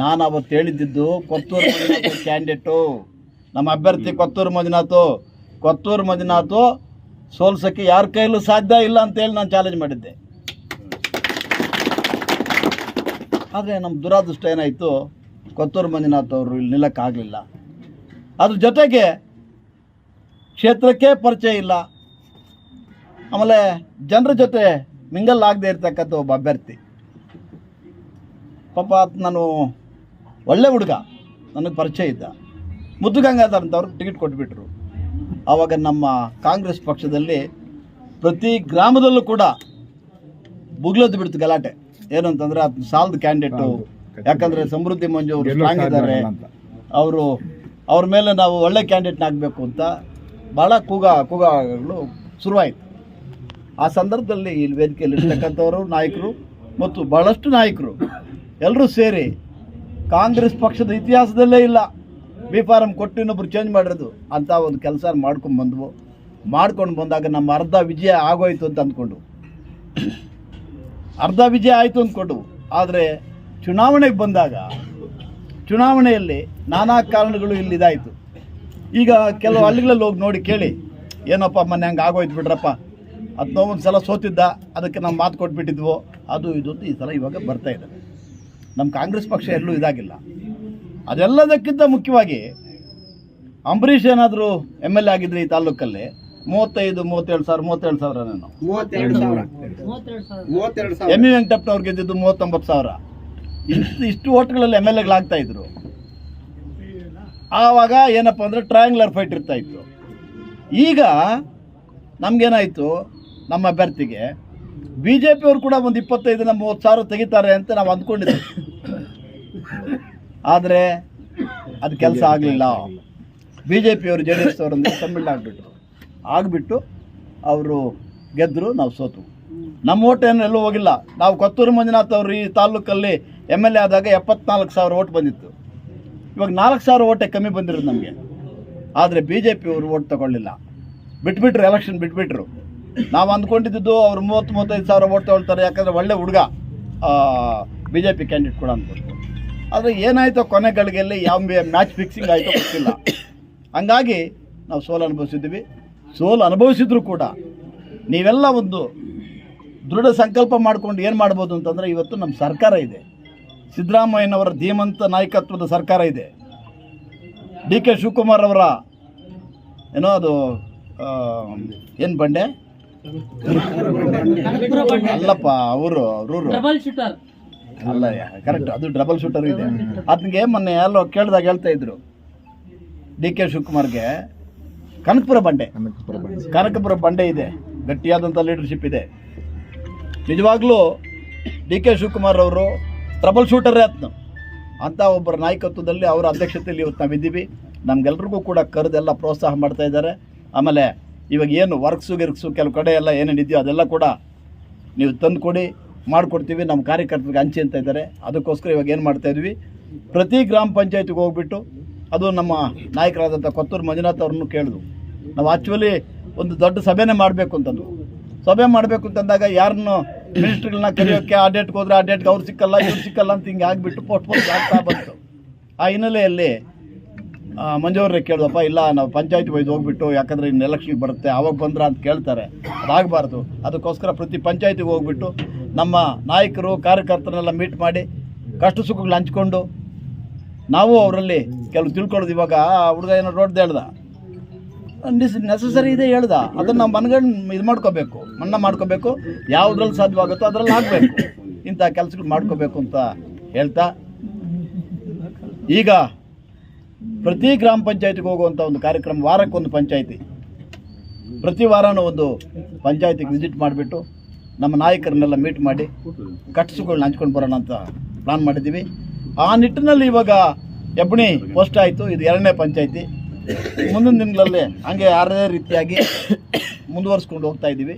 ನಾನು ಅವತ್ತು ಹೇಳಿದ್ದು, ಕೊತ್ತೂರು ಕ್ಯಾಂಡಿಡೇಟು. ನಮ್ಮ ಅಭ್ಯರ್ಥಿ ಕೊತ್ತೂರು ಮಂಜುನಾಥು. ಕೊತ್ತೂರು ಮಂಜುನಾಥು ಸೋಲ್ಸೋಕ್ಕೆ ಯಾರ ಕೈಲೂ ಸಾಧ್ಯ ಇಲ್ಲ ಅಂತೇಳಿ ನಾನು ಚಾಲೆಂಜ್ ಮಾಡಿದ್ದೆ. ಆದರೆ ನಮ್ಮ ದುರಾದೃಷ್ಟ ಏನಾಯಿತು? ಕೊತ್ತೂರು ಮಂಜುನಾಥ್ ಅವರು ಇಲ್ಲಿ ನಿಲ್ಲಕ್ಕಾಗಲಿಲ್ಲ. ಅದ್ರ ಜೊತೆಗೆ ಕ್ಷೇತ್ರಕ್ಕೆ ಪರಿಚಯ ಇಲ್ಲ. ಆಮೇಲೆ ಜನರ ಜೊತೆ ಮಿಂಗಲ್ ಆಗದೆ ಇರ್ತಕ್ಕಂಥ ಒಬ್ಬ ಅಭ್ಯರ್ಥಿ. ಪಾಪ ನಾನು ಒಳ್ಳೆ ಹುಡುಗ. ನನಗೆ ಪರಿಚಯ ಇದ್ದ. ಮುದ್ದು ಗಂಗಾಧರ್ ಅಂತವ್ರಿಗೆ ಟಿಕೆಟ್ ಕೊಟ್ಬಿಟ್ರು. ಆವಾಗ ನಮ್ಮ ಕಾಂಗ್ರೆಸ್ ಪಕ್ಷದಲ್ಲಿ ಪ್ರತಿ ಗ್ರಾಮದಲ್ಲೂ ಕೂಡ ಬುಗ್ಲದ್ದು ಬಿಡ್ತು ಗಲಾಟೆ. ಏನು ಅಂತಂದ್ರೆ ಆತ ಸಾಲದ ಕ್ಯಾಂಡಿಡೇಟ್. ಯಾಕಂದ್ರೆ ಸಮೃದ್ಧಿ ಮಂಜು ಅವರು ಸ್ಟ್ರಾಂಗ್ ಇದ್ದಾರೆ. ಅವರು ಅವ್ರ ಮೇಲೆ ನಾವು ಒಳ್ಳೆ ಕ್ಯಾಂಡಿಡೇಟ್ನ ಆಗಬೇಕು ಅಂತ ಭಾಳ ಕೂಗ ಕೂಗಗಳು ಶುರುವಾಯಿತು. ಆ ಸಂದರ್ಭದಲ್ಲಿ ಇಲ್ಲಿ ವೇದಿಕೆಯಲ್ಲಿ ಇರ್ತಕ್ಕಂಥವರು ನಾಯಕರು ಮತ್ತು ಬಹಳಷ್ಟು ನಾಯಕರು. ಎಲ್ಲರೂ ಸೇರಿ ಕಾಂಗ್ರೆಸ್ ಪಕ್ಷದ ಇತಿಹಾಸದಲ್ಲೇ ಇಲ್ಲ. ಬಿ ಫಾರಂ ಕೊಟ್ಟು ಇನ್ನೊಬ್ರು ಚೇಂಜ್ ಮಾಡಿರೋದು. ಅಂತ ಒಂದು ಕೆಲಸ ಮಾಡ್ಕೊಂಡು ಬಂದ್ವು. ಮಾಡ್ಕೊಂಡು ಬಂದಾಗ ನಮ್ಮ ಅರ್ಧ ವಿಜಯ ಆಗೋಯ್ತು ಅಂತ ಅಂದ್ಕೊಂಡು ಅರ್ಧ ವಿಜಯ ಆಯಿತು ಅಂದ್ಕೊಂಡು ಆದರೆ ಚುನಾವಣೆಗೆ ಬಂದಾಗ ಚುನಾವಣೆಯಲ್ಲಿ ನಾನಾ ಕಾರಣಗಳು ಇಲ್ಲಿ ಇದಾಯಿತು. ಈಗ ಕೆಲವು ಹಳ್ಳಿಗಳಲ್ಲಿ ಹೋಗಿ ನೋಡಿ ಕೇಳಿ. ಏನಪ್ಪ ಮೊನ್ನೆ ಹಂಗೆ ಆಗೋಯ್ತು ಬಿಡ್ರಪ್ಪ. ಅದನ್ನೋ ಒಂದು ಸಲ ಸೋತಿದ್ದ, ಅದಕ್ಕೆ ನಾವು ಮಾತು ಕೊಟ್ಬಿಟ್ಟಿದ್ವು. ಅದು ಇದು ಈ ಸಲ ಇವಾಗ ಬರ್ತಾ ಇದೆ. ನಮ್ಮ ಕಾಂಗ್ರೆಸ್ ಪಕ್ಷ ಎಲ್ಲೂ ಇದಾಗಿಲ್ಲ. ಅದೆಲ್ಲದಕ್ಕಿಂತ ಮುಖ್ಯವಾಗಿ ಅಂಬರೀಷ್ ಏನಾದರೂ ಎಂ ಎಲ್ ಎ ಆಗಿದ್ರೆ ಈ ತಾಲೂಕಲ್ಲಿ ಮೂವತ್ತೈದು ಮೂವತ್ತೇಳು ಸಾವಿರ ಮೂವತ್ತೇಳು ಸಾವಿರ ನಾನು ಮೂವತ್ತೆರಡು ಸಾವಿರ. ಮೂವತ್ತೆರಡು ಎಂ ಇ ವೆಂಕಟಪ್ಪನವ್ರು ಗೆದ್ದಿದ್ದು ಮೂವತ್ತೊಂಬತ್ತು ಸಾವಿರ. ಇಷ್ಟು ಇಷ್ಟು ಓಟ್ಗಳಲ್ಲಿ ಎಂ ಎಲ್ ಎಗಳಾಗ್ತಾ ಇದ್ರು. ಆವಾಗ ಏನಪ್ಪ ಅಂದರೆ ಟ್ರಯಾಂಗ್ಲರ್ ಫೈಟ್ ಇರ್ತಾ ಇತ್ತು. ಈಗ ನಮಗೇನಾಯಿತು? ನಮ್ಮ ಅಭ್ಯರ್ಥಿಗೆ ಬಿ ಜೆ ಪಿಯವರು ಕೂಡ ಒಂದು ಇಪ್ಪತ್ತೈದನ ಮೂವತ್ತು ಸಾವಿರ ತೆಗಿತಾರೆ ಅಂತ ನಾವು ಅಂದ್ಕೊಂಡಿದ್ದೆ ಆದರೆ ಅದು ಕೆಲಸ ಆಗಲಿಲ್ಲ. ಬಿ ಜೆ ಪಿಯವರು ಜೆ ಡಿ ಎಸ್ ಅವರೊಂದಿಗೆ ಸಮ್ಮಿಳನ ಆಗಿಬಿಟ್ರು ಆಗಿಬಿಟ್ಟು ಅವರು ಗೆದ್ದರು ನಾವು ಸೋತು. ನಮ್ಮ ಓಟ್ ಏನು ಎಲ್ಲೂ ಹೋಗಿಲ್ಲ. ನಾವು ಕೊತ್ತೂರು ಮಂಜುನಾಥ್ ಅವರು ಈ ತಾಲೂಕಲ್ಲಿ ಎಂ ಎಲ್ ಎ ಆದಾಗ ಎಪ್ಪತ್ನಾಲ್ಕು ಸಾವಿರ ಓಟ್ ಬಂದಿತ್ತು. ಇವಾಗ ನಾಲ್ಕು ಸಾವಿರ ಓಟೇ ಕಮ್ಮಿ ಬಂದಿರೋದು ನಮಗೆ. ಆದರೆ ಬಿ ಜೆ ಪಿಯವರು ಓಟ್ ತಗೊಳ್ಳಿಲ್ಲ. ಬಿಟ್ಬಿಟ್ರು ಎಲೆಕ್ಷನ್ ಬಿಟ್ಬಿಟ್ರು. ನಾವು ಅಂದ್ಕೊಂಡಿದ್ದು ಅವ್ರು ಮೂವತ್ತು ಮೂವತ್ತೈದು ಸಾವಿರ ಓಟ್ ತೊಗೊಳ್ತಾರೆ, ಯಾಕಂದರೆ ಒಳ್ಳೆ ಹುಡುಗ ಬಿ ಜೆ ಪಿ ಕ್ಯಾಂಡಿಡೇಟ್ ಕೂಡ ಅಂದ್ಬಿಟ್ಟು ಆದರೆ ಏನಾಯಿತೋ ಕೊನೆ ಗಳಿಗೆಯಲ್ಲಿ ಯಾವ ಮ್ಯಾಚ್ ಫಿಕ್ಸಿಂಗ್ ಆಯಿತೋ ಗೊತ್ತಿಲ್ಲ. ಹಂಗಾಗಿ ನಾವು ಸೋಲು ಅನುಭವಿಸಿದ್ವಿ ಸೋಲು ಅನುಭವಿಸಿದ್ರು ಕೂಡ ನೀವೆಲ್ಲ ಒಂದು ದೃಢ ಸಂಕಲ್ಪ ಮಾಡಿಕೊಂಡು ಏನು ಮಾಡ್ಬೋದು ಅಂತಂದರೆ ಇವತ್ತು ನಮ್ಮ ಸರ್ಕಾರ ಇದೆ. ಸಿದ್ದರಾಮಯ್ಯನವರ ಧೀಮಂತ ನಾಯಕತ್ವದ ಸರ್ಕಾರ ಇದೆ. ಡಿ ಕೆ ಶಿವಕುಮಾರ್ ಅವರ ಏನೋ ಅದು ಏನು ಬಂಡೆ? ಅಲ್ಲಪ್ಪ ಅವರು ಅವರು ಅಲ್ಲ ಕರೆಕ್ಟ್ ಅದು ಡಬಲ್ ಶೂಟರ್ ಇದೆ. ಅದಕ್ಕೆ ಮೊನ್ನೆ ಎಲ್ಲೋ ಕೇಳಿದಾಗ ಹೇಳ್ತಾ ಇದ್ರು. ಡಿ ಕೆ ಶಿವಕುಮಾರ್ಗೆ ಕನಕಪುರ ಬಂಡೆ. ಕನಕಪುರ ಬಂಡೆ. ಇದೆ. ಗಟ್ಟಿಯಾದಂಥ ಲೀಡರ್ಶಿಪ್ ಇದೆ. ನಿಜವಾಗ್ಲೂ ಡಿ ಕೆ ಶಿವಕುಮಾರ್ ಅವರು ಟ್ರಬಲ್ ಶೂಟರೇ ಆತ್ನ. ಅಂತ ಒಬ್ಬರ ನಾಯಕತ್ವದಲ್ಲಿ ಅವರ ಅಧ್ಯಕ್ಷತೆಯಲ್ಲಿ ಇವತ್ತು ನಾವಿದ್ದೀವಿ. ನಮ್ಗೆಲ್ರಿಗೂ ಕೂಡ ಕರೆದೆಲ್ಲ ಪ್ರೋತ್ಸಾಹ ಮಾಡ್ತಾ ಇದ್ದಾರೆ. ಆಮೇಲೆ ಇವಾಗ ಏನು ವರ್ಕ್ಸು ಗಿರ್ಕ್ಸು ಕೆಲವು ಕಡೆ ಎಲ್ಲ ಏನೇನಿದೆಯೋ ಅದೆಲ್ಲ ಕೂಡ ನೀವು ತಂದು ಕೊಡಿ, ಮಾಡಿಕೊಡ್ತೀವಿ, ನಮ್ಮ ಕಾರ್ಯಕರ್ತರಿಗೆ ಹಂಚಿ ಅಂತ ಇದ್ದಾರೆ. ಅದಕ್ಕೋಸ್ಕರ ಇವಾಗ ಏನು ಮಾಡ್ತಾ ಇದ್ವಿ? ಪ್ರತಿ ಗ್ರಾಮ ಪಂಚಾಯತಿಗೆ ಹೋಗ್ಬಿಟ್ಟು ಅದು ನಮ್ಮ ನಾಯಕರಾದಂಥ ಕೊತ್ತೂರು ಮಂಜುನಾಥ್ ಅವ್ರನ್ನೂ ಕೇಳಿದ್ರು ನಾವು ಆ್ಯಕ್ಚುಲಿ ಒಂದು ದೊಡ್ಡ ಸಭೆನೇ ಮಾಡಬೇಕು ಅಂತಂದು ಸಭೆ ಮಾಡಬೇಕು ಅಂತಂದಾಗ ಯಾರನ್ನು ಮಿನಿಸ್ಟ್ರಿಗಳನ್ನ ಕರೆಯೋಕ್ಕೆ ಆ ಡೇಟ್ಗೆ ಹೋದ್ರೆ ಆ ಡೇಟ್ಗೆ ಅವ್ರು ಸಿಕ್ಕಲ್ಲ, ಇವ್ರು ಸಿಕ್ಕಲ್ಲ ಅಂತ ಹಿಂಗೆ ಆಗಿಬಿಟ್ಟು ಪೋಸ್ಟ್ಪೋನ್ ಆಗ್ತಾ ಬಂತು. ಆ ಹಿನ್ನೆಲೆಯಲ್ಲಿ ಆ, ಮಂಜು ಕೇಳಿದಪ್ಪ ಇಲ್ಲ ನಾವು ಪಂಚಾಯತ್ ಒಯ್ದು ಹೋಗ್ಬಿಟ್ಟು ಯಾಕಂದರೆ ಇನ್ನು ಎಲೆಕ್ಷನ್ಗೆ ಬರುತ್ತೆ ಅವಾಗ ಬಂದ್ರ ಅಂತ ಕೇಳ್ತಾರೆ. ಅದಾಗಬಾರ್ದು. ಅದಕ್ಕೋಸ್ಕರ ಪ್ರತಿ ಪಂಚಾಯತಿಗೆ ಹೋಗ್ಬಿಟ್ಟು ನಮ್ಮ ನಾಯಕರು ಕಾರ್ಯಕರ್ತರನ್ನೆಲ್ಲ ಮೀಟ್ ಮಾಡಿ ಕಷ್ಟ ಸುಖಗಳು ಹಂಚ್ಕೊಂಡು ನಾವು ಅವರಲ್ಲಿ ಕೆಲವು ತಿಳ್ಕೊಳ್ಳೋದು ಇವಾಗ ಹುಡುಗ ಏನೋ ರೋಡ್ದು ಹೇಳ್ದ. ನೆಸಸರಿ ಇದೆ ಹೇಳ್ದ. ಅದನ್ನು ನಾವು ಮನಗಂಡು ಇದು ಮಾಡ್ಕೋಬೇಕು. ಮನ್ನ ಮಾಡ್ಕೋಬೇಕು. ಯಾವುದ್ರಲ್ಲಿ ಸಾಧ್ಯವಾಗುತ್ತೋ ಅದರಲ್ಲಿ ಆಗಬೇಕು. ಇಂಥ ಕೆಲಸಗಳು ಮಾಡ್ಕೋಬೇಕು ಅಂತ ಹೇಳ್ತಾ ಈಗ ಪ್ರತಿ ಗ್ರಾಮ ಪಂಚಾಯತಿಗೆ ಹೋಗುವಂಥ ಒಂದು ಕಾರ್ಯಕ್ರಮ, ವಾರಕ್ಕೊಂದು ಪಂಚಾಯಿತಿ. ಪ್ರತಿ ವಾರನೂ ಒಂದು ಪಂಚಾಯತಿಗೆ ವಿಸಿಟ್ ಮಾಡಿಬಿಟ್ಟು ನಮ್ಮ ನಾಯಕರನ್ನೆಲ್ಲ ಮೀಟ್ ಮಾಡಿ ಕಟ್ಸುಗಳನ್ನ ಹಂಚ್ಕೊಂಡು ಬರೋಣ ಅಂತ ಪ್ಲಾನ್ ಮಾಡಿದ್ದೀವಿ. ಆ ನಿಟ್ಟಿನಲ್ಲಿ ಇವಾಗ ಎಬ್ಬಣಿ ಪೋಸ್ಟ್ ಆಯಿತು. ಇದು ಎರಡನೇ ಪಂಚಾಯಿತಿ. ಮುಂದಿನ ದಿನಗಳಲ್ಲಿ ಹಂಗೆ ಯಾರದೇ ರೀತಿಯಾಗಿ ಮುಂದುವರಿಸ್ಕೊಂಡು ಹೋಗ್ತಾ ಇದ್ದೀವಿ.